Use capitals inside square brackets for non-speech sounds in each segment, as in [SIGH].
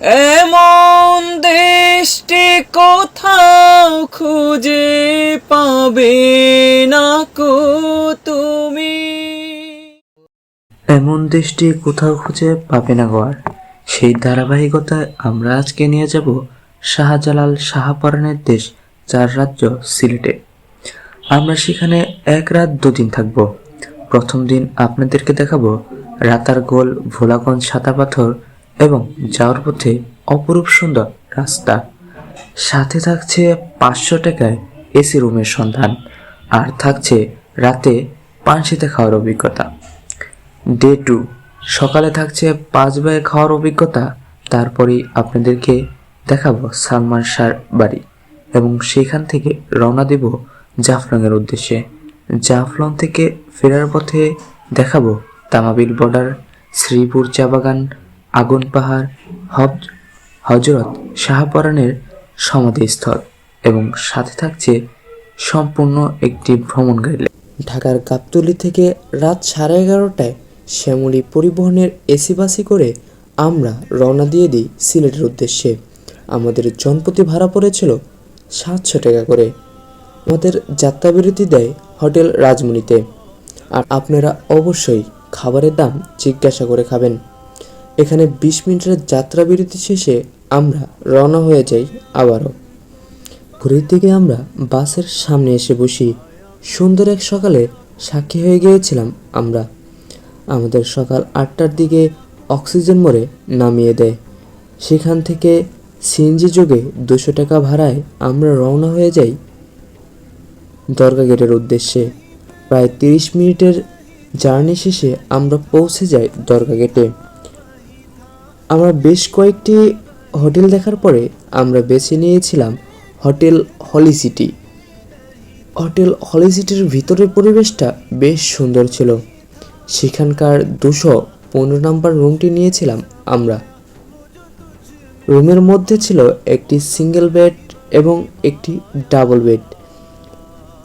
এমন দেশটি কোথাও খুঁজে পাবে না কো তুমি? এমন দেশটি কোথাও খুঁজে পাবে না গোয়ার। সেই ধারাবাহিকতায় আমরা আজকে নিয়ে যাব শাহজালাল শাহপরানের দেশ, চার রাজ্য, সিলেটে। আমরা সেখানে এক রাত দুদিন থাকব। প্রথম দিন আপনাদেরকে দেখাবো রাতার গোল ভোলাগঞ্জ সাদা পাথর এবং যাওয়ার পথে অপরূপ সুন্দর রাস্তা। সাথে থাকছে পাঁচশো টাকায় এসি রুমের সন্ধান আর থাকছে রাতে পানসিতে খাওয়ার অভিজ্ঞতা। ডে টু সকালে থাকছে পাঁচ বারে খাওয়ার অভিজ্ঞতা। তারপরেই আপনাদেরকে দেখাবো সালমান শাহর বাড়ি এবং সেখান থেকে রওনা দেব জাফলংয়ের উদ্দেশ্যে। জাফলং থেকে ফেরার পথে দেখাবো তামাবিল বর্ডার, শ্রীপুর চা বাগান আগুন, পাহাড় হব হজরত শাহপরানের সমাধিস্থল এবং সাথে থাকছে সম্পূর্ণ একটি ভ্রমণ গাইডলাইন ঢাকার গাবতলী থেকে রাত সাড়ে এগারোটায় শ্যামলী পরিবহনের এসি বাসে করে আমরা রওনা দিয়ে দিই সিলেটের উদ্দেশ্যে। আমাদের জনপ্রতি ভাড়া পড়েছিল সাতশো টাকা করে। আমাদের যাত্রাবিরতি দেয় হোটেল রাজমণিতে। আর আপনারা অবশ্যই খাবারের দাম জিজ্ঞাসা করে খাবেন। এখানে বিশ মিনিটের যাত্রাবিরতি শেষে আমরা রওনা হয়ে যাই আবারও। ভোরের দিকে আমরা বাসের সামনে এসে বসি। সুন্দর এক সকালে সাক্ষী হয়ে গিয়েছিলাম আমরা। আমাদের সকাল আটটার দিকে অক্সিজেন মোড়ে নামিয়ে দেয়। সেখান থেকে সিএনজি যোগে দুশো টাকা ভাড়ায় আমরা রওনা হয়ে যাই দরগা গেটের উদ্দেশ্যে। প্রায় তিরিশ মিনিটের জার্নি শেষে আমরা পৌঁছে যাই দরগা গেটে। আমরা বেশ কয়েকটি হোটেল দেখার পরে আমরা বেছে নিয়েছিলাম hotel Holy City. Hotel Holy সিটির ভিতরের পরিবেশটা বেশ সুন্দর ছিল। সেখানকার দুশো পনেরো নম্বর রুমটি নিয়েছিলাম আমরা। রুমের মধ্যে ছিল একটি সিঙ্গেল বেড এবং একটি ডাবল বেড।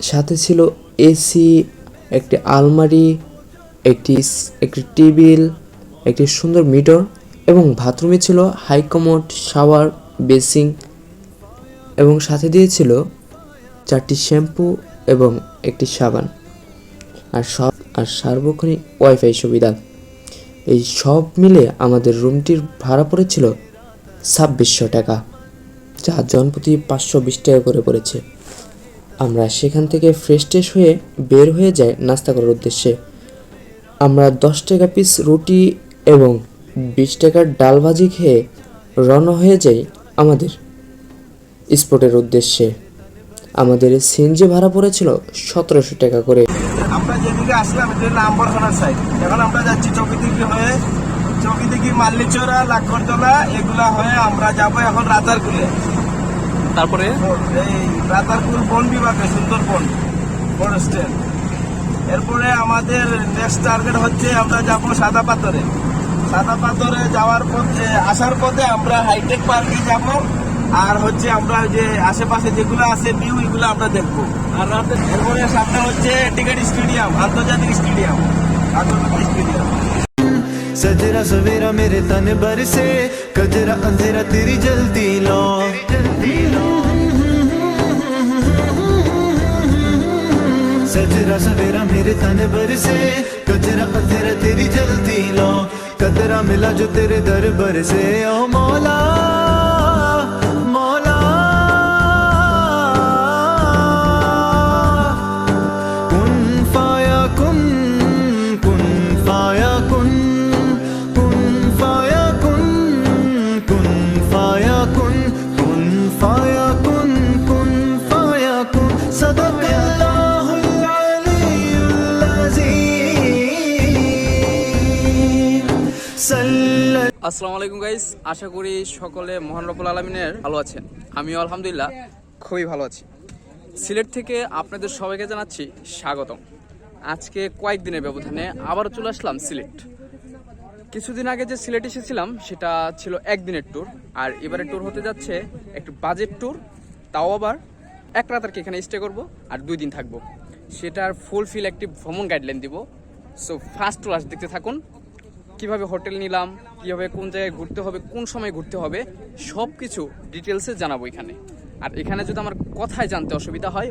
সাথে ছিল এসি, একটি আলমারি, একটি একটি টেবিল, একটি সুন্দর মিটর এবং বাথরুমে ছিল হাই কমোড শাওয়ার বেসিং এবং সাথে দিয়েছিল চারটি শ্যাম্পু এবং একটি সাবান আর সব, আর সার্বক্ষণিক ওয়াইফাই সুবিধা। এই সব মিলে আমাদের রুমটির ভাড়া পড়েছিল ছাব্বিশশো টাকা, যা জনপ্রতি পাঁচশো বিশ টাকা করে পড়েছে। আমরা সেখান থেকে ফ্রেশ ট্রেশ হয়ে বের হয়ে যাই নাস্তা করার উদ্দেশ্যে। আমরা দশ টাকা পিস রুটি এবং বিশ টাকার ডাল ভাজি খেয়ে রওনা হয়ে যাই আমাদের স্পটের উদ্দেশ্যে। আমাদের সিএনজি ভাড়া পড়েছিল সতেরোশো টাকা করে। আমরা যেদিকে আসলাম এটা হলো আম্বরখানার সাইড এখন আমরা যাচ্ছি চৌকিদিঘি হয়ে। চৌকিদিঘি মাল্লিচোরা লাক্ষরতলা এগুলা হয়ে আমরা যাব এখন রাতারকুলে। তারপরে? এই রাতারকুল বন বিভাগে সুন্দরবন ফরেস্টের এরপরে আমাদের নেক্সট টার্গেট হচ্ছে আমরা যাব সাদা পাথরে। সাদা পাথরে যাওয়ার পথে আসার পথে আমরা হাইটেক পার্কে যাব আর হচ্ছে আমরা ওই যে আশেপাশে যেগুলো আছে ভিউ এগুলো আমরা দেখবো আর রাতে এরপরে সামনে হচ্ছে টিকেট স্টেডিয়াম আন্তর্জাতিক স্টেডিয়াম আন্তর্জাতিক স্টেডিয়াম सजरा सवेरा मेरे तन बर से कजरा अंधेरा तेरी जलती लो सजरा सवेरा मेरे तन बर से कजरा अंधेरा तेरी जलती लो कदरा मिला जो तेरे दर भर से। ओ मौला আসসালামু আলাইকুম গাইস আশা করি সকলে মহান রব্বুল আলমিনের ভালো আছেন। আমিও আলহামদুলিল্লাহ খুবই ভালো আছি। সিলেট থেকে আপনাদের সবাইকে জানাচ্ছি স্বাগতম। আজকে কয়েকদিনের ব্যবধানে আবারও চলে আসলাম সিলেট। কিছুদিন আগে যে সিলেট এসেছিলাম, সেটা ছিল একদিনের ট্যুর আর এবারে ট্যুর হতে যাচ্ছে একটু বাজেট ট্যুর তাও আবার এক রাত আর কি এখানে স্টে করব, আর দুই দিন থাকব। সেটার ফুল ফিল একটি ভ্রমণ গাইডলাইন দিব। সো ফার্স্ট ক্লাস দেখতে থাকুন। কীভাবে হোটেল নিলাম, কীভাবে কোন জায়গায় ঘুরতে হবে, কোন সময় ঘুরতে হবে সব কিছু ডিটেলসে জানাব এখানে। আর এখানে যদি আমার কথায় জানতে অসুবিধা হয়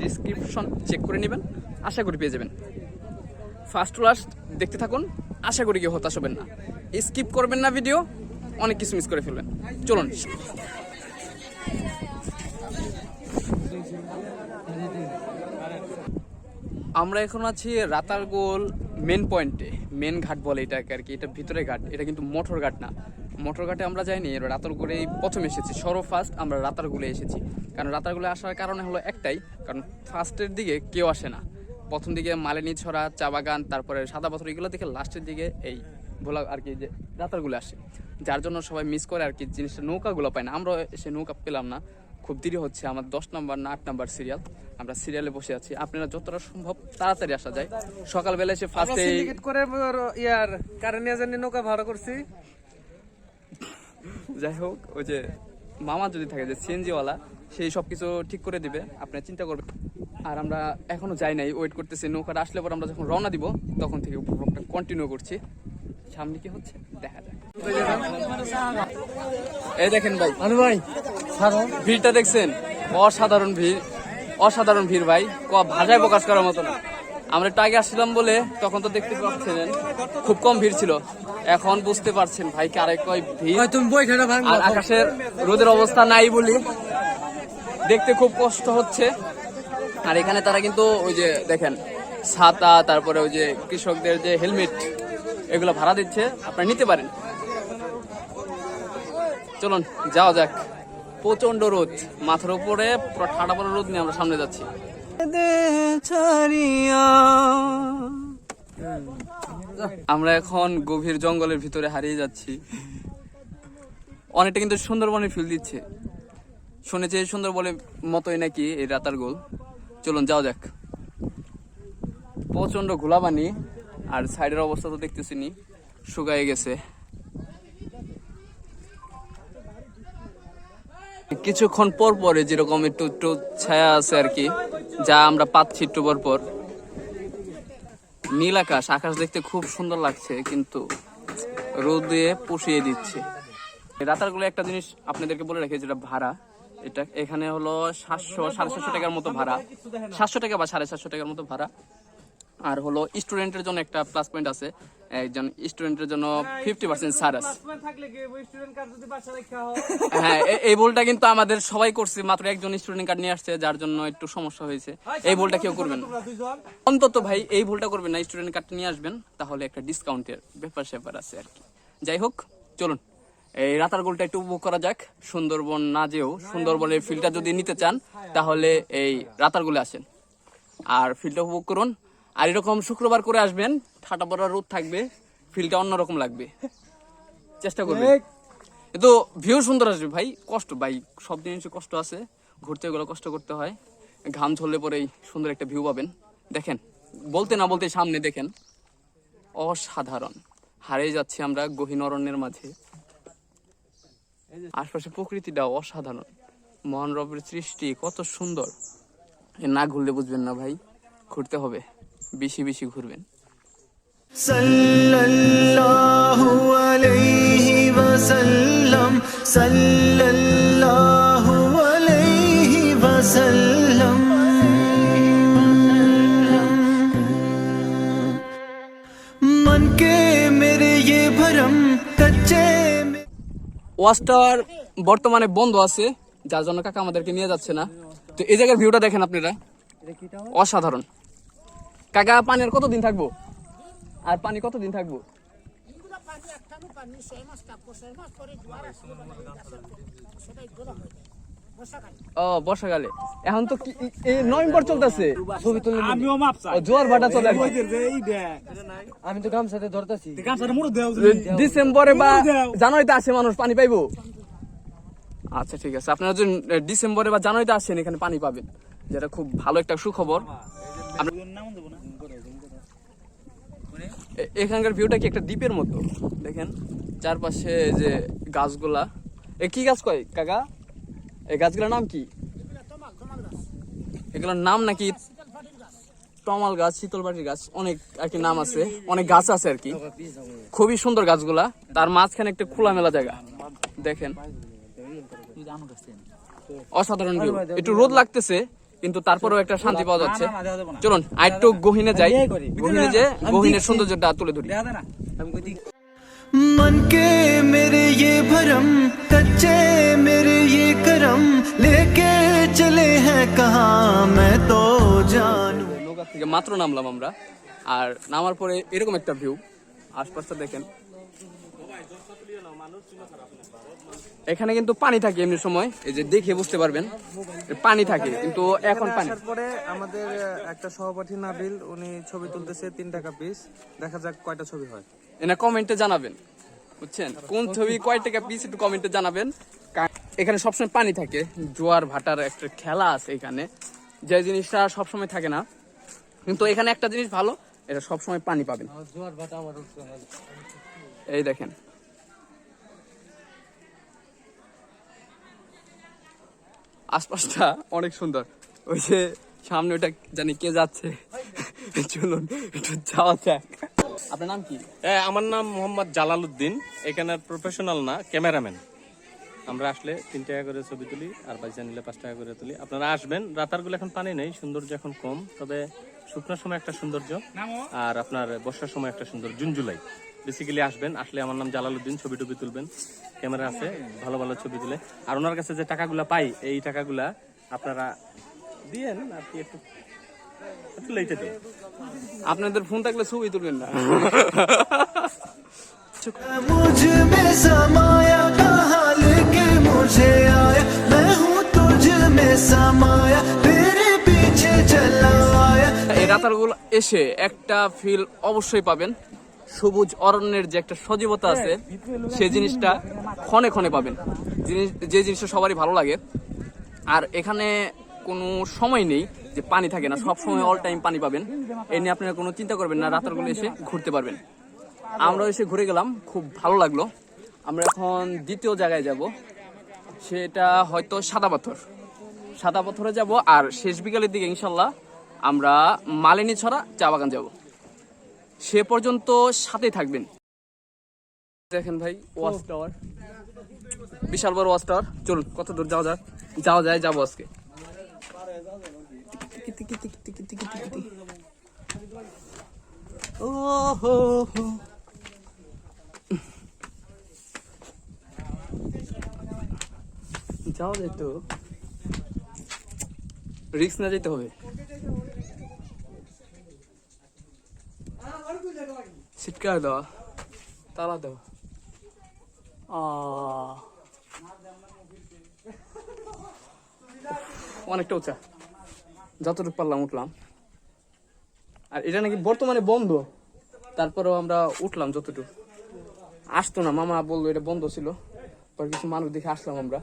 ডিসক্রিপশন চেক করে নেবেন, আশা করি পেয়ে যাবেন। ফার্স্ট টু লাস্ট দেখতে থাকুন, আশা করি কেউ হতাশ হবেন না। স্কিপ করবেন না ভিডিও অনেক কিছু মিস করে ফেলবেন। চলুন। আমরা এখন আছি রাতারগোল মেন পয়েন্টে মেন ঘাট বলে এটাকে আর কি, এটা ভিতরে ঘাট, এটা কিন্তু মোটর ঘাট না। মোটর ঘাটে আমরা যাইনি রাতারগোলেই প্রথম এসেছি। সর্ব ফার্স্ট আমরা রাতারগুলে এসেছি। কারণ রাতারগুলে আসার কারণে হলো একটাই, কারণ ফার্স্টের দিকে কেউ আসে না। প্রথম দিকে মালিনী ছড়া, চা বাগান, তারপরে সাদা পাথর, এগুলো দেখে লাস্টের দিকে এই ভোলা আর কি যে রাতারগুলো আসে। যার জন্য সবাই মিস করে আর কি, জিনিসটা নৌকাগুলো পায় না। আমরা সে নৌকা পেলাম না। খুব দেরি হচ্ছে। আমার দশ নাম্বার না আট নাম্বার সিরিয়াল আমরা সিরিয়ালে বসে আছি। আপনারা যতটা সম্ভব তাড়াতাড়ি আসা যায়। সকালবেলা এসে ফার্স্টে সিন্ডিকেট করে ইয়ার কারেন্ট এজেন্ট নৌকা ভাড়া করছি। যাই হোক ওই যে মামা যদি থাকে যে সিএনজিওয়ালা সেই সব কিছু ঠিক করে দিবে। আপনি চিন্তা করবেন। আর আমরা এখনও যাই নাই ওয়েট করতেছি। নৌকাটা আসলে পর আমরা যখন রওনা দিব তখন থেকে উপভোগটা কন্টিনিউ করছি। সামনে কি হচ্ছে? দেখা যাক। এই দেখেন ভাই। আনু ভাই ভিড়টা দেখছেন? অসাধারণ ভিড়। অসাধারণ ভিড় ভাই। ক ভাষায় প্রকাশ করার মতো না। আমরা একটু আগে আসছিলাম বলে তখন তো দেখতে পাচ্ছিলেন। খুব কম ভিড় ছিল। এখন বুঝতে পারছেন ভাই কারে কয় ভিড়। তুমি বই আর আকাশের রোদের অবস্থা নাই বলি। দেখতে খুব কষ্ট হচ্ছে। আর এখানে তারা কিন্তু ওই যে দেখেন ছাতা তারপরে ওই যে কৃষকদের যে হেলমেট এগুলো ভাড়া দিচ্ছে। আপনারা নিতে পারেন। চলুন, যাওয়া যাক। প্রচণ্ড রোদ। মাথার উপরে পুরো ঠান্ডা পড়া রোদ নিয়ে আমরা সামনে যাচ্ছি। আমরা এখন গভীর জঙ্গলের ভিতরে হারিয়ে যাচ্ছি। অনেকটা কিন্তু সুন্দরবনের ফিল দিচ্ছে। শুনেছি সুন্দরবনের মতোই নাকি এই রাতার গোল। চলুন, যাওয়া যাক। প্রচণ্ড ঘোলাবানি আর সাইডের অবস্থা তো দেখতেছি নি। শুকায় গেছে। কিছুক্ষণ পর পরে যেরকম একটু একটু ছায়া আছে আর কি, যা আমরা পাচ্ছি একটু পর পর। নীল আকাশ আকাশ দেখতে খুব সুন্দর লাগছে, কিন্তু রোদে পুষিয়ে দিচ্ছে। রাতারগুলো একটা জিনিস আপনাদেরকে বলে রাখি, যেটা ভাড়া। এটা এখানে হলো সাতশো, সাড়ে সাতশো টাকার মতো ভাড়া। সাতশো টাকা বা সাড়ে সাতশো টাকার মতো ভাড়া। আর হলো স্টুডেন্টের জন্য একটা প্লাস পয়েন্ট আছে। একজন স্টুডেন্টের জন্য ফিফটি পার্সেন্ট ছাড় আছে হয়? হ্যাঁ এই বলটা কিন্তু আমাদের সবাই করছে মাত্র একজন স্টুডেন্ট কার্ড নিয়ে আসছে যার জন্য একটু সমস্যা হয়েছে। এই বলটা কেউ করবেন না। অন্তত ভাই এই ভুলটা করবেন না স্টুডেন্ট কার্ডটা নিয়ে আসবেন তাহলে একটা ডিসকাউন্টের ব্যাপার স্যাপার আছে আর কি। যাই হোক চলুন। এই রাতার গোলটা একটু উপভোগ করা যাক সুন্দরবন না যেও সুন্দরবনের ফিলটা যদি নিতে চান তাহলে এই রাতার গোলে আসেন। আর ফিলটা উপভোগ করুন আর এরকম শুক্রবার করে আসবেন ঠাটা পড়া রোদ থাকবে ফিলটা অন্যরকম লাগবে। চেষ্টা করবেন। কিন্তু ভিউ সুন্দর আসবে ভাই কষ্ট ভাই সব জিনিসে কষ্ট আছে ঘুরতে গেলে কষ্ট করতে হয় ঘাম ঝরলে পরেই সুন্দর একটা ভিউ পাবেন। দেখেন বলতে না বলতে সামনে দেখেন অসাধারণ। হারিয়ে যাচ্ছি আমরা গহীন অরণ্যের মাঝে। আশপাশে প্রকৃতিটা অসাধারণ। মহান রবের সৃষ্টি কত সুন্দর। না ঘুরলে বুঝবেন না ভাই ঘুরতে হবে। বেশি বেশি ঘুরবেন सल्लल्लाहु अलैहि वसल्लम सल्लल्लाहु अलैहि वसल्लम मन के मेरे ये भरम कच्चे में ওয়াচটাওয়ার বর্তমানে বন্ধ আছে যার জন্য কাকা আমাদেরকে নিয়ে যাচ্ছে না তো এই জায়গার ভিউটা দেখেন আপনারা অসাধারণ কাকা পানির কতদিন থাকব? আর পানি কতদিন থাকব? ও বর্ষাকালে। এখন তো এই নভেম্বর চলতেছে। ছবি তুলে আমিও মাপ জোয়ার ভাটা চলে আমি তো গামছাতে ধরতেছি। ডিসেম্বরে বা জানুয়ারিতে আসে মানুষ পানি পাইবো? আচ্ছা ঠিক আছে। আপনারা যদি ডিসেম্বরে বা জানুয়ারিতে আসেন এখানে পানি পাবেন। যেটা খুব ভালো একটা সুখবর। আমরা- এখানকার ভিউটা কি একটা দ্বীপের মতো? দেখেন, চারপাশে যে গাছগুলা। এ, কি গাছ কয়, কাকা? এই গাছগুলোর নাম কি? এগুলোর নাম নাকি তমাল গাছ শীতলবাটির গাছ, অনেক আর কি নাম আছে, অনেক গাছ আছে আর কি। খুবই সুন্দর গাছগুলা, তার মাঝখানে একটা খোলামেলা জায়গা। দেখেন। অসাধারণ। একটু রোদ লাগতেছে কিন্তু তারপরেও একটা শান্তি পাওয়া যাচ্ছে চলুন আরেকটু গহিনে যাই গহিনে যে গহিনের সৌন্দর্যটা তুলে ধরি मन के मेरे ये भरम कच्चे मेरे ये करम लेके चले हैं कहाँ मैं तो जानू নৌকা থেকে মাত্র নামলাম আমরা আর নামার পরে এরকম একটা ভিউ আশপাশটা দেখেন এখানে কিন্তু পানি থাকে এমনি সময়। এই যে দেখে বুঝতে পারবেন পানি থাকে কিন্তু এখন পানি। পরে আমাদের একটা সহপাঠী নাবিল উনি ছবি তুলতেছে তিন টাকা পিস দেখা যাক কয়টা ছবি হয়। এনা কমেন্টে জানাবেন বুঝছেন? কোন ছবি কয় টাকা পিস একটু কমেন্টে জানাবেন। এখানে সবসময় পানি থাকে জোয়ার ভাটার একটা খেলা আছে এখানে। যে জিনিসটা সবসময় থাকে না কিন্তু এখানে একটা জিনিস ভালো এটা সবসময় পানি পাবেন। এই দেখেন। আশপাশটা অনেক সুন্দর। ওই যে সামনে ওটা জানি কে যাচ্ছে। চলুন একটু যাওয়া যাক। আপনার নাম কি? হ্যাঁ আমার নাম মোহাম্মদ জালাল উদ্দিন এখানের প্রফেশনাল না ক্যামেরাম্যান আমরা আসলে তিন টাকা করে ছবি তুলি আর পয়সা নিলে পাঁচ টাকা করে তুলি। আপনারা আসবেন রাতারগুলো এখন পানি নেই সৌন্দর্য এখন কম। তবে শুকনোর সময় একটা সৌন্দর্য আর আপনার বর্ষার সময় একটা সুন্দর জুন জুলাই। বেসিক্যালি আসবেন আসলে আমার নাম জালালউদ্দিন ছবি টবি তুলবেন। ক্যামেরা আছে ভালো ভালো ছবি তুলে। আর ওনার কাছে যে টাকাগুলা পাই এই টাকাগুলা আপনারা দিয়েন আর কি একটু আপনাদের ফোন থাকলে ছবি তুলবেন না। রাতারগুলো এসে একটা ফিল অবশ্যই পাবেন। সবুজ অরণ্যের যে একটা সজীবতা আছে সেই জিনিসটা ক্ষণে ক্ষণে পাবেন। জিনিস যে জিনিসটা সবারই ভালো লাগে। আর এখানে কোনো সময় নেই যে পানি থাকে না। সব সময় অল টাইম পানি পাবেন। এ নিয়ে আপনারা কোনো চিন্তা করবেন না। রাতারগুলো এসে ঘুরতে পারবেন। আমরা এসে ঘুরে গেলাম। খুব ভালো লাগল। আমরা এখন দ্বিতীয় জায়গায় যাব। সেটা হয়তো সাদা পাথর। সাদা পাথরে যাব। আর শেষ বিকালের দিকে ইনশাল্লাহ আমরা মালিনী ছড়া চা বাগান যাব। সে পর্যন্ত সাথে থাকবেন। দেখেন ভাই ওয়াচ টাওয়ার। বিশাল বড় ওয়াচ টাওয়ার। চলুন, কত দূর যাওয়া যায় যাওয়া যায়, যাব আজকে। যাওয়া যায় তো। রিক্স না যেতে হবে। সিটকার দেওয়া তালা আহ। অনেকটা উঁচা যতটুকু পারলাম উঠলাম আর এটা নাকি বর্তমানে বন্ধ তারপরেও আমরা উঠলাম যতটুকু আসতো না মামা বলল এটা বন্ধ ছিল পর কিছু মানুষ দেখে আসলাম আমরা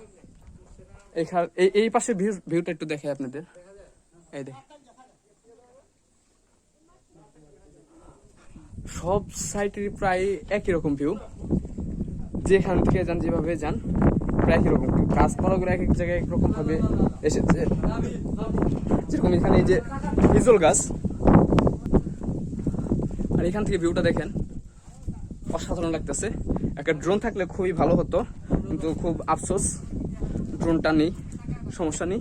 এই এই পাশে ভিউ ভিউটা একটু দেখে আপনাদের এই দেখ সব সাইটেরই প্রায় একই রকম ভিউ যেখান থেকে যান, যেভাবে যান, প্রায় একই রকম ভিউ গাছপালাগুলো এক এক জায়গায় এক রকম ভাবে এসেছে। যেরকম এখানে এই যে হিজল গাছ। আর এখান থেকে ভিউটা দেখেন, অসাধারণ লাগতেছে। একটা ড্রোন থাকলে খুবই ভালো হতো, কিন্তু খুব আফসোস ড্রোনটা নেই, সমস্যা নেই।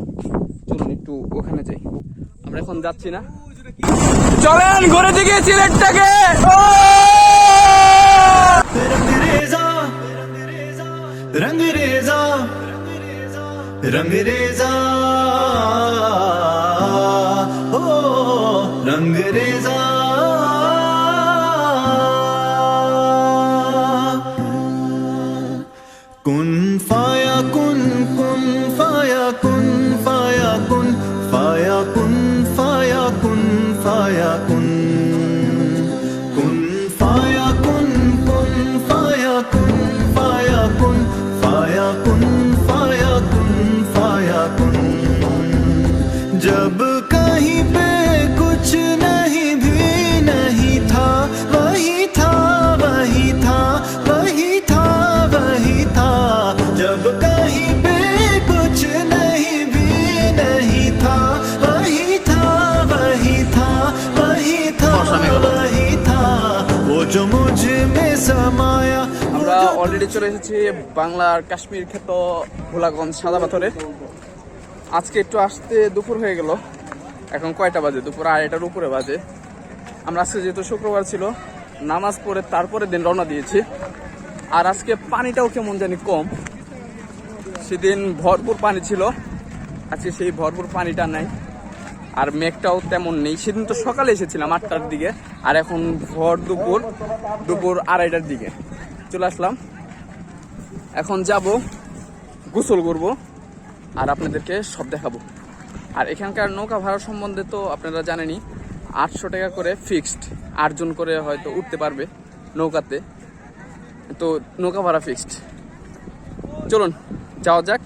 চলুন একটু ওখানে যাই। আমরা এখন যাচ্ছি না। চলেন ঘুরে দিকে সিলেটটাকে। রঙ রেজা রঙ রেজা ও রঙ রেজা। অলরেডি চলে এসেছি বাংলার কাশ্মীর খ্যাত ভোলাগঞ্জ সাদা পাথরে। আজকে একটু আসতে দুপুর হয়ে গেল। এখন কয়টা বাজে? দুপুর আড়াইটার উপরে বাজে। আমরা আজকে যেহেতু শুক্রবার ছিল, নামাজ পড়ে তারপরে দিন রওনা দিয়েছি। আর আজকে পানিটাও কেমন জানি কম। সেদিন ভরপুর পানি ছিল, আজকে সেই ভরপুর পানিটা নাই। আর মেঘটাও তেমন নেই। সেদিন তো সকালে এসেছিলাম আটটার দিকে, আর এখন ভর দুপুর দুপুর আড়াইটার দিকে। চলে আসলাম। এখন যাব, গোসল করব, আর আপনাদেরকে সব দেখাবো। আর এখানকার নৌকা ভাড়া সম্বন্ধে তো আপনারা জানেনই, আটশো টাকা করে ফিক্সড আটজন করে হয়তো উঠতে পারবে নৌকাতে। তো নৌকা ভাড়া ফিক্সড চলুন, যাওয়া যাক,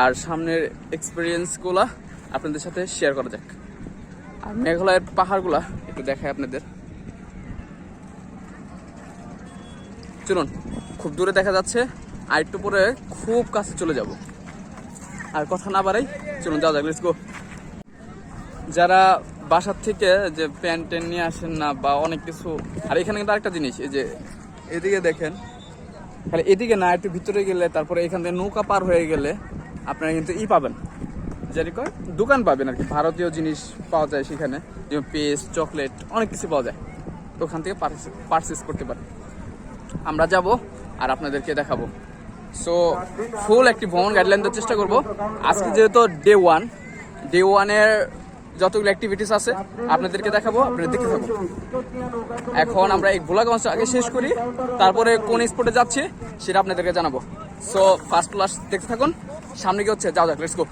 আর সামনের এক্সপিরিয়েন্সগুলা আপনাদের সাথে শেয়ার করা যাক। আর মেঘালয়ের পাহাড়গুলা একটু দেখায় আপনাদের। চলুন, খুব দূরে দেখা যাচ্ছে। আর একটু পরে খুব কাছে চলে যাব। আর কথা না বাড়াই, চলুন যাওয়া যাক লেটস গো যারা বাসার থেকে যে প্যান্ট ট্যান্ট নিয়ে আসেন না বা অনেক কিছু, আর এখানে কিন্তু আরেকটা জিনিস, এই যে এদিকে দেখেন, খালি এদিকে না, একটু ভিতরে গেলে, তারপরে এখান থেকে নৌকা পার হয়ে গেলে আপনারা কিন্তু ই পাবেন। জানি কয়? দোকান পাবেন আর কি, ভারতীয় জিনিস পাওয়া যায় সেখানে, যেমন পেস্ট, চকলেট, অনেক কিছু পাওয়া যায়। ওখান থেকে পারচেস করতে পারেন। আমরা যাব আর আপনাদেরকে দেখাবো। সো ফুল একটি ভ্রমণ গাইডলাইন দেওয়ার চেষ্টা করব। আজকে যেহেতু ডে ওয়ান ডে ওয়ানের যতগুলো অ্যাক্টিভিটিস আছে, আপনাদেরকে দেখাবো, আপনারা দেখতে থাকুন। এখন আমরা এই ভোলাগঞ্জ আগে শেষ করি, তারপরে কোন স্পটে যাচ্ছি সেটা আপনাদেরকে জানাব। সো ফার্স্ট ক্লাস দেখতে থাকুন, সামনে কি হচ্ছে যাও যাক লেটস গো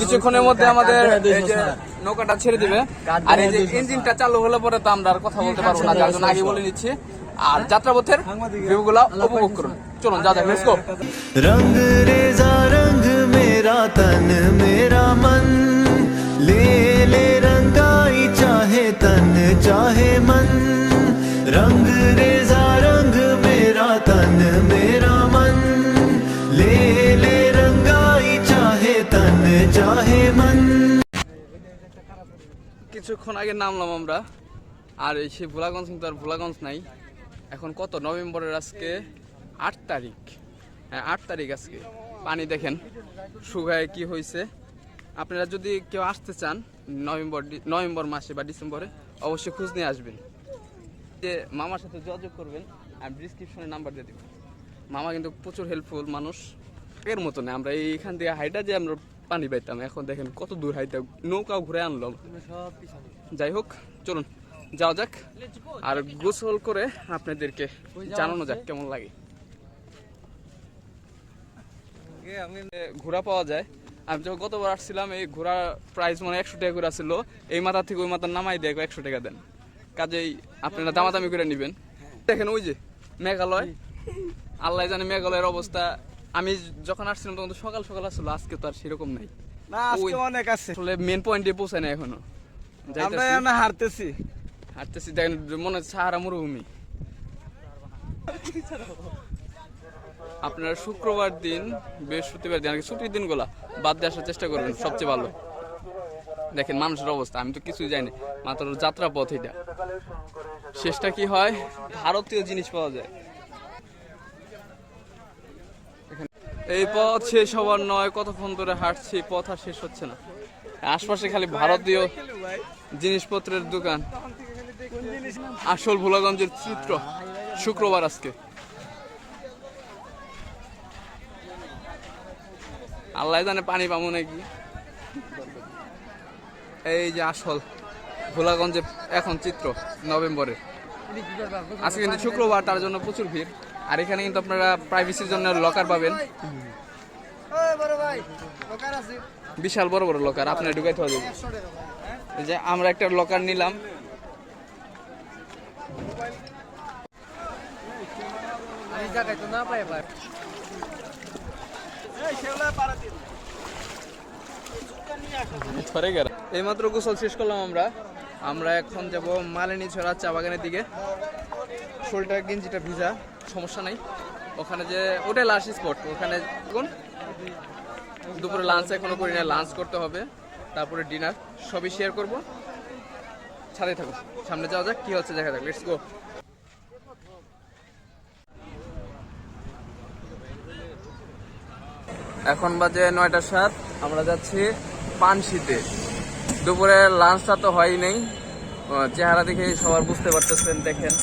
কিছুক্ষণের মধ্যে আমাদের নৌকাটা ছেড়ে দিবে। আর এই যে ইঞ্জিনটা চালু হলে পরে তো আমরা আর কথা বলতে পারব না, যার জন্য আগে বলে নিচ্ছি। আর যাত্রাপথের ভিউগুলা উপভোগ করুন। চলুন, যা যাক মেরা তন মেরা মন লে লে চাহে তন চাহে মন রেজা রং মেরা তন মেরা কিছুক্ষণ আগে নামলাম আমরা। আর এই সেই ভোলাগঞ্জ কিন্তু আর ভোলাগঞ্জ নাই। এখন কত? নভেম্বরের আজকে আট তারিখ। হ্যাঁ আট তারিখ আজকে। পানি দেখেন, শুকায় কি হয়েছে আপনারা যদি কেউ আসতে চান নভেম্বর নভেম্বর মাসে বা ডিসেম্বরে, অবশ্যই খোঁজ নিয়ে আসবেন। যে মামার সাথে যোগাযোগ করবেন, আমি ডিসক্রিপশনে নাম্বার দিয়ে দিব। মামা কিন্তু প্রচুর হেল্পফুল মানুষ। এর মতো না, আমরা এইখান থেকে হাইটা যে আমরা পানি পাইতাম। এখন দেখেন কত দূর হাইটা নৌকাও ঘুরে আনলো যাই হোক, চলুন, যাওয়া যাক আর গোসল করে আপনাদেরকে জানানো যাক কেমন লাগে। ঘোড়া পাওয়া যায়। আমি যখন গতবার আসছিলাম, এই ঘোড়া প্রাইস মানে একশো টাকা করে ছিল এই মাথা থেকে ওই মাথা নামাই দেয় একশো টাকা দেন। কাজেই আপনারা দামাদামি করে নেবেন। দেখেন ওই যে, মেঘালয়। আল্লাহ জানে মেঘালয়ের অবস্থা। আমি যখন আসছিলাম তখন তো সকাল সকাল আসছিল আজকে তো আর সেরকম নাই। না আজকে অনেক আছে। আসলে মেন পয়েন্টে পৌঁছায় না এখনও। আমরা যাইতাছি। এখানে হারতেছি। দেখেন মনে হচ্ছে সাহারা মরুভূমি। আপনারা শুক্রবার দিন বৃহস্পতিবার দিন আর ছুটির দিনগুলা বাদ দিয়ে আসার চেষ্টা করবেন সবচেয়ে ভালো। দেখেন মানুষের অবস্থা আমি তো কিছুই জানি মাত্র যাত্রা পথ এটা। শেষটা কি হয়? ভারতীয় জিনিস পাওয়া যায় এখানে- এই পথ শেষ হওয়ার নয় কতক্ষণ ধরে হাঁটছি পথ আর শেষ হচ্ছে না। আশপাশে খালি ভারতীয় জিনিসপত্রের দোকান। আসল ভোলাগঞ্জের চিত্র, শুক্রবার আজকে। আল্লাহ জানে পানি পাবো নাকি। এই যে আসল ভোলাগঞ্জে এখন চিত্র, নভেম্বরের। আজকে কিন্তু শুক্রবার, তার জন্য প্রচুর ভিড়। আর এখানে কিন্তু আপনারা প্রাইভেসির জন্য লকার পাবেন। বিশাল বড় বড় লকার আপনার ঢুকাইতে হবে এই যে আমরা একটা লকার নিলাম। এইমাত্র গোসল শেষ করলাম আমরা। আমরা এখন যাব মালিনী ছড়া চা বাগানের দিকে। শরীরটা গেঞ্জিটা ভিজা। সমস্যা নাই। ওখানে যে ওটাই লাস্ট স্পট ওখানে কোন? দুপুরে লাঞ্চ এখনও করি না লাঞ্চ করতে হবে, তারপরে ডিনার সবই শেয়ার করব। ছাদে থাকো, সামনে যাওয়া যাক, কি হচ্ছে দেখা যাক লেটস গো এখন বাজে নয়টা সাত, আমরা যাচ্ছি পানশিতে দুপুরে লাঞ্চটা তো হয়ই নেই চেহারা দেখে সবার বুঝতে পারতেছেন, দেখেন।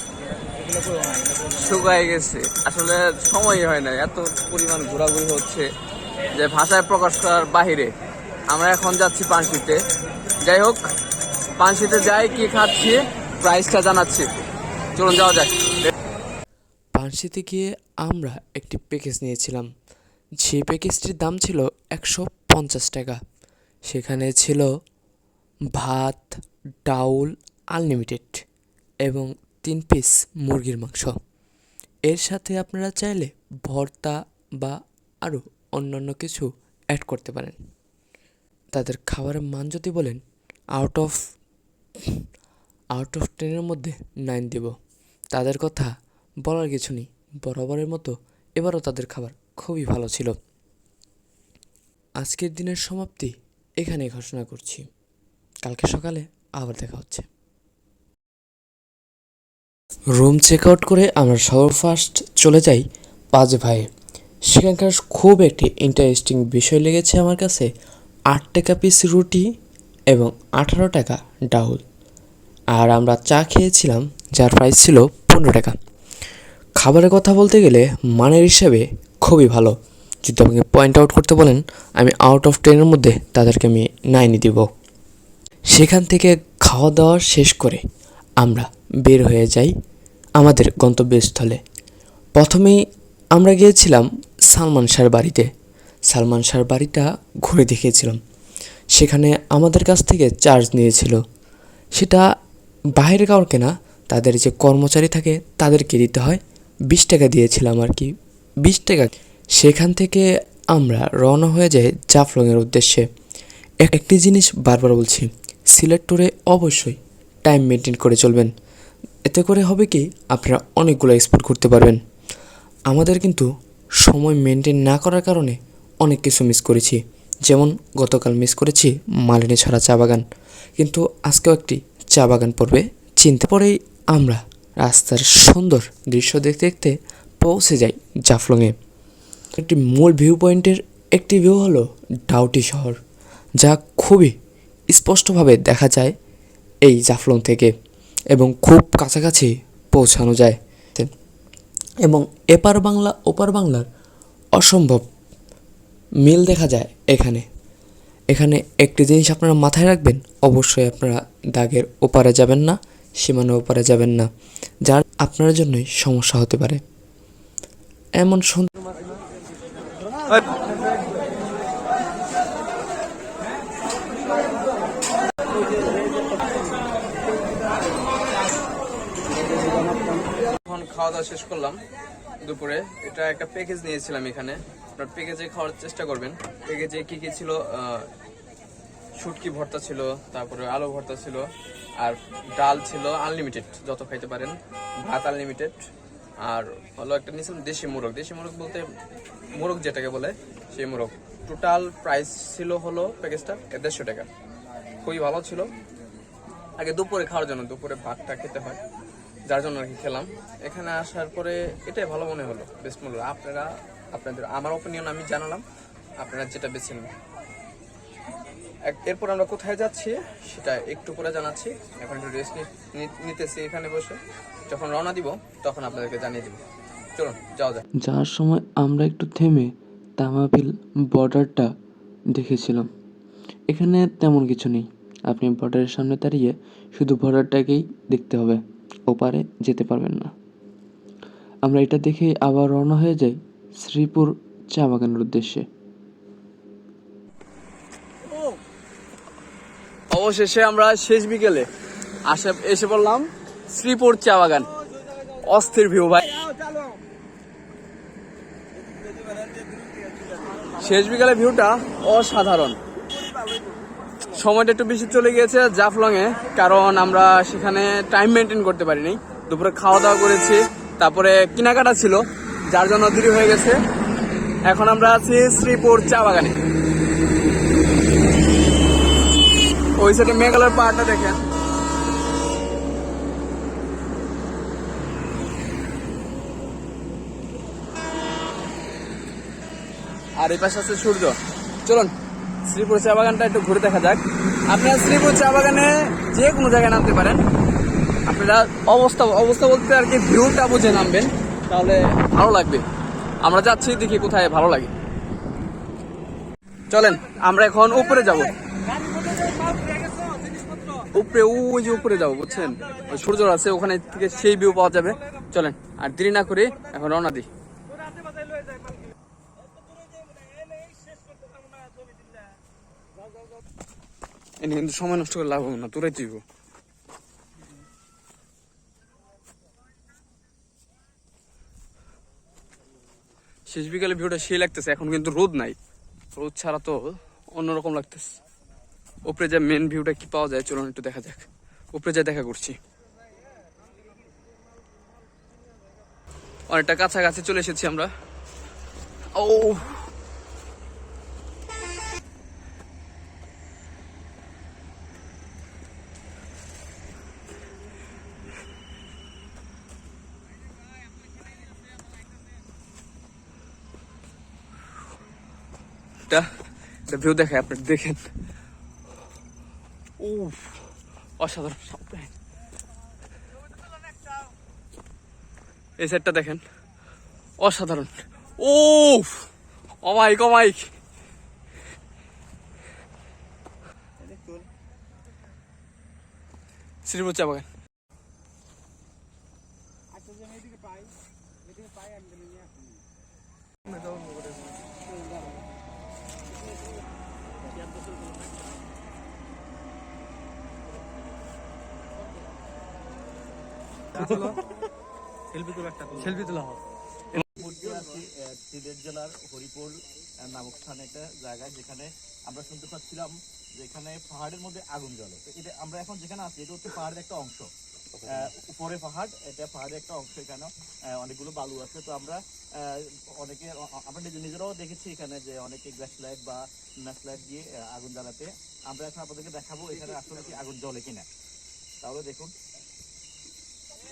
শুকায় গেছে। আসলে সময়ই হয় না এত পরিমাণ ঘোরাঘুরি হচ্ছে যে ভাষায় প্রকাশ করার বাহিরে। আমরা এখন যাচ্ছি পানশিতে যাই হোক, পানসিতে যাই, কি খাচ্ছি প্রাইসটা জানাচ্ছি। চলুন, যাওয়া যাক। পানসিতে গিয়ে আমরা একটি প্যাকেজ নিয়েছিলাম। সেই প্যাকেজটির দাম ছিল একশো পঞ্চাশ টাকা। সেখানে ছিল ভাত, ডাউল আনলিমিটেড এবং তিন পিস মুরগির মাংস। এর সাথে আপনারা চাইলে ভর্তা বা আরও অন্যান্য কিছু অ্যাড করতে পারেন। তাদের খাবারের মান যদি বলেন আউট অফ আউট অফ টেনের মধ্যে নাইন দেব। তাদের কথা বলার কিছু নেই, বরাবরের মতো এবারও তাদের খাবার খুবই ভালো ছিল। আজকের দিনের সমাপ্তি এখানেই ঘোষণা করছি। কালকে সকালে আবার দেখা হচ্ছে। রুম চেক আউট করে আমরা সবার ফার্স্ট চলে যাই পাঁচ ভাইয়ে সেখানকার খুব একটি ইন্টারেস্টিং বিষয় লেগেছে আমার কাছে। আট টাকা পিস রুটি এবং আঠারো টাকা ডাউল। আর আমরা চা খেয়েছিলাম, যার প্রাইস ছিল পনেরো টাকা। খাবারের কথা বলতে গেলে মানের হিসাবে খুবই ভালো। যদি আমাকে পয়েন্ট আউট করতে বলেন, আমি আউট অফ টেনের মধ্যে তাদেরকে আমি নাইনই দিব। সেখান থেকে খাওয়া দাওয়া শেষ করে আমরা বের হয়ে যাই আমাদের গন্তব্যস্থলে। প্রথমেই আমরা গিয়েছিলাম সালমান শাহর বাড়িতে। সালমান শাহর বাড়িটা ঘুরে দেখিয়েছিলাম। সেখানে আমাদের কাছ থেকে চার্জ নিয়েছিল। সেটা বাইরে কাউকে না তাদের যে কর্মচারী থাকে তাদেরকে দিতে হয়। বিশ টাকা দিয়েছিলাম আর কি, বিশ টাকা। সেখান থেকে আমরা রওনা হয়ে যাই জাফলংয়ের উদ্দেশ্যে। এক- একটি জিনিস বারবার বলছি, সিলেট ট্যুরে অবশ্যই টাইম মেনটেন করে চলবেন। এতে করে হবে কি আপনারা অনেকগুলো এক্সপোর্ট করতে পারবেন। আমাদের কিন্তু সময় মেনটেন না করার কারণে অনেক কিছু মিস করেছি। যেমন গতকাল মিস করেছি মালিনী ছাড়া চা বাগান। কিন্তু আজকেও একটি চা বাগান পড়বে চিন্তা পরেই আমরা রাস্তার সুন্দর দৃশ্য দেখতে দেখতে পৌঁছে যাই জাফলংয়ে। একটি মূল ভিউ পয়েন্টের একটি ভিউ হলো ডাউটি শহর, যা খুবই স্পষ্টভাবে দেখা যায় এই জাফলং থেকে। এবং খুব কাছাকাছি পৌঁছানো যায়। এবং এপার বাংলা, ওপার বাংলার অসম্ভব মিল দেখা যায় এখানে। এখানে একটি জিনিস আপনারা মাথায় রাখবেন, অবশ্যই আপনারা দাগের ওপারে যাবেন না সীমানা ওপারে যাবেন না, যার আপনার জন্যই সমস্যা হতে পারে। এমন খাওয়া দাওয়া শেষ করলাম দুপুরে। এটা একটা প্যাকেজ নিয়েছিলাম এখানে। আপনার প্যাকেজে খাওয়ার চেষ্টা করবেন। প্যাকেজে কি কি ছিল? শুটকি ভর্তা ছিল, তারপরে আলু ভর্তা ছিল, আর ডাল ছিল আনলিমিটেড যত খাইতে পারেন। ভাত আনলিমিটেড আর হলো একটা নিয়েছিলাম দেশি মোরগ। দেশি মোরগ বলতে মোরগ যেটাকে বলে, সেই মোরগ। টোটাল প্রাইস ছিল হলো প্যাকেজটা দেড়শো টাকা। খুবই ভালো ছিল। আগে দুপুরে খাওয়ার জন্য, দুপুরে ভাতটা খেতে হয়। যার জন্য আর কি খেলাম। এখানে আসার পরে এটাই ভালো মনে হলো বেস্ট মনে হলো। আপনারা, আপনাদের, আমার ওপিনিয়ন আমি জানালাম, আপনারা যেটা বেছে নেন। এরপর আমরা কোথায় যাচ্ছি, সেটা একটু করে জানাচ্ছি। এখন একটু রেস্ট নিতেছি এখানে বসে। যখন রওনা দিব, তখন আপনাদেরকে জানিয়ে দিব। চলুন, যাওয়া যাক। যাওয়ার সময় আমরা একটু থেমে তামাবিল বর্ডারটা দেখেছিলাম। এখানে তেমন কিছু নেই। আপনি বর্ডারের সামনে দাঁড়িয়ে শুধু বর্ডারটাকেই দেখতে হবে। ওপারে যেতে পারবেন না। আমরা এটা দেখে আবার রওনা হয়ে যাই শ্রীপুর চা বাগানের উদ্দেশ্যে। অবশেষে আমরা শেষ বিকেলে আসে, এসে বললাম শ্রীপুর চা বাগান। অস্থির ভিউ ভাই। শেষ বিকালে ভিউটা অসাধারণ। সময়টা একটু বেশি চলে গিয়েছে জাফলংয়ে, কারণ আমরা সেখানে টাইম মেনটেন করতে পারিনি। দুপুরে খাওয়া দাওয়া করেছি, তারপরে কেনাকাটা ছিল, যার জন্য দেরি হয়ে গেছে। এখন আমরা আছি শ্রীপুর চা বাগানে। ওই সাইডে মেঘালয়ের পাহাড়টা দেখেন। আর এই পাশে আছে সূর্য। চলুন। শ্রীপুর চা বাগানটা একটু ঘুরে দেখা যাক। আপনারা শ্রীপুর চা বাগানে যে কোনো জায়গায় নামতে পারেন। আপনারা অবস্থা অবস্থা বলতে আর কি ভিউটা বুঝে নামবেন, তাহলে ভালো লাগবে। আমরা যাচ্ছি, দেখি কোথায় ভালো লাগে। চলেন, আমরা এখন উপরে যাব। উপরে, ওই যে উপরে যাব, বুঝছেন? সূর্য আছে, ওখানে থেকে সেই ভিউ পাওয়া যাবে। চলেন, আর দেরি না করে এখন রওনা দিই। এনে কিন্তু সময় নষ্ট করে লাভ হবে না, তোরাই তুইব শেষ বিকালে ভিউটা সেই লাগতেছে, এখন কিন্তু রোদ নাই। রোদ ছাড়া তো অন্যরকম লাগতেছে। উপরে যা মেন ভিউটা কি পাওয়া যায়, চলুন একটু দেখা যাক। উপরে যা দেখা করছি। অনেকটা কাছাকাছি চলে এসেছি আমরা। ও এটা ভিউ দেখায় আপনি দেখেন। ও অসাধারণ। এই সেটটা দেখেন। অসাধারণ। ও অমাইক অমাইক শ্রীপুর চা বাগান। সিলেট [LAUGHS] জেলার হরিপুর নামক স্থানে একটা জায়গা যেখানে আমরা শুনতে পাচ্ছিলাম যেখানে পাহাড়ের মধ্যে আগুন জ্বলে। তো এটা আমরা এখন যেখানে আছি এটা হচ্ছে পাহাড়ের একটা অংশ। উপরে পাহাড় এটা পাহাড়ের একটা অংশ এখানে। অনেকগুলো বালু আছে। তো আমরা আহ, অনেকে আমরা নিজে- নিজেরাও দেখেছি এখানে যে অনেকে গ্যাস লাইট বা ম্যাচ লাইট দিয়ে আগুন জ্বালাতে। আমরা এখন আপনাদেরকে দেখাবো এখানে আসলে কি আগুন জ্বলে কিনা। তাহলে দেখুন।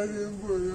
I didn't for